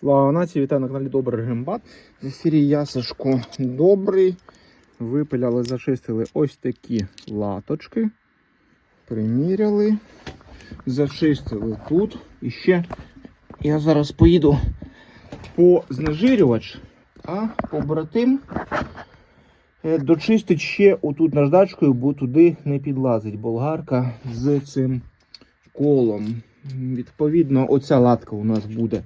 Слава нації, вітаю на каналі Добрий Рембат. З ефірі я Добрий. Випиляли, зачистили ось такі латочки. Приміряли. Зачистили тут. І ще я зараз поїду по знежирювач, а побратим е, дочистить ще отут наждачкою, бо туди не підлазить болгарка з цим колом. Відповідно, оця латка у нас буде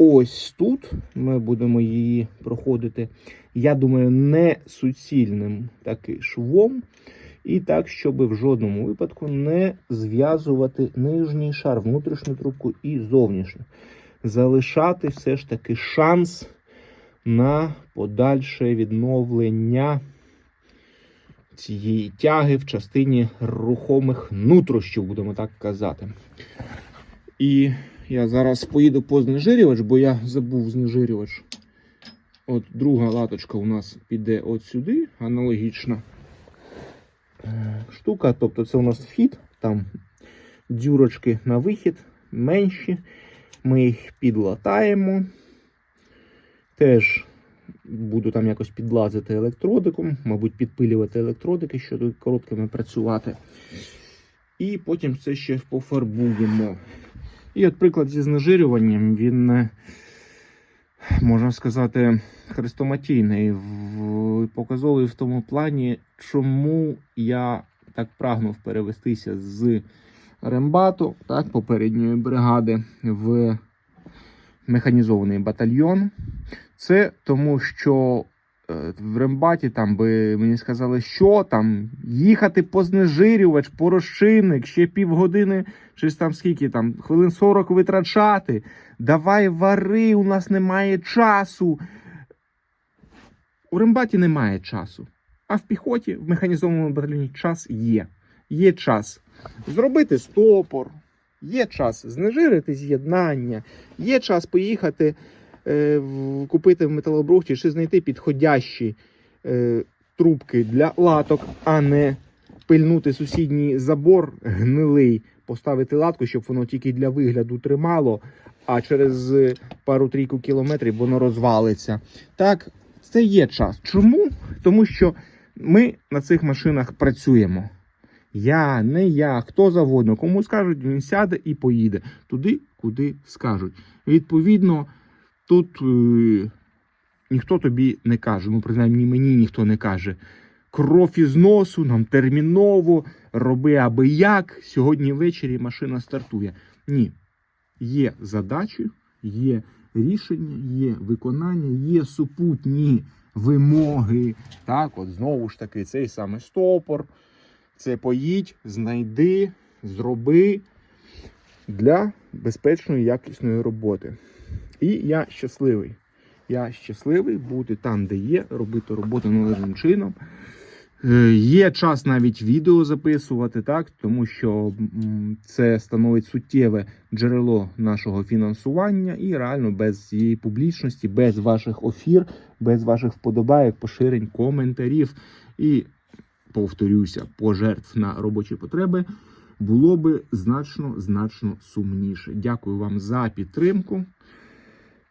ось тут. Ми будемо її проходити, я думаю, не суцільним таки швом. І так, щоб в жодному випадку не зв'язувати нижній шар, внутрішню трубку і зовнішню. Залишати все ж таки шанс на подальше відновлення цієї тяги в частині рухомих нутрощів, будемо так казати. І я зараз поїду по знежирювач, бо я забув знежирювач. От друга латочка у нас піде от сюди, аналогічна е, штука. Тобто це у нас вхід, там дюрочки на вихід менші. Ми їх підлатаємо. Теж буду там якось підлазити електродиком, мабуть, підпилювати електродики, щоб короткими працювати. І потім це ще пофарбуємо. І от приклад зі знежирюванням, він, е, можна сказати, хрестоматійний, показовий в тому плані, чому я так прагнув перевестися з рембату, так, попередньої бригади, в механізований батальйон. Це тому, що в рембаті там би мені сказали, що там їхати по знежирювач, по розчинник, ще півгодини, чи там скільки там, хвилин 40 витрачати. Давай вари, у нас немає часу. У рембаті немає часу. А в піхоті, в механізованому батальйоні час є. Є час зробити стопор, є час знежирити з'єднання, є час поїхати е, купити в металобрухті чи знайти підходящі е, трубки для латок, а не пильнути сусідній забор гнилий, поставити латку, щоб воно тільки для вигляду тримало, а через е, пару-трійку кілометрів воно розвалиться. Так, це є час. Чому? Тому що ми на цих машинах працюємо. Я, не я, хто завгодно, кому скажуть, він сяде і поїде туди, куди скажуть. Відповідно, тут е, ніхто тобі не каже, ну принаймні мені ніхто не каже. Кров із носу, нам терміново, роби аби як. Сьогодні ввечері машина стартує. Ні. Є задачі, є рішення, є виконання, є супутні вимоги. Так, от знову ж таки, цей саме стопор. Це поїдь, знайди, зроби для безпечної якісної роботи. І я щасливий. Я щасливий бути там, де є, робити роботу належним чином. Е, Є час навіть відео записувати, так, тому що це становить суттєве джерело нашого фінансування, і реально без цієї публічності, без ваших офір, без ваших вподобайок, поширень, коментарів і повторюся, пожертв на робочі потреби було би значно значно сумніше. Дякую вам за підтримку.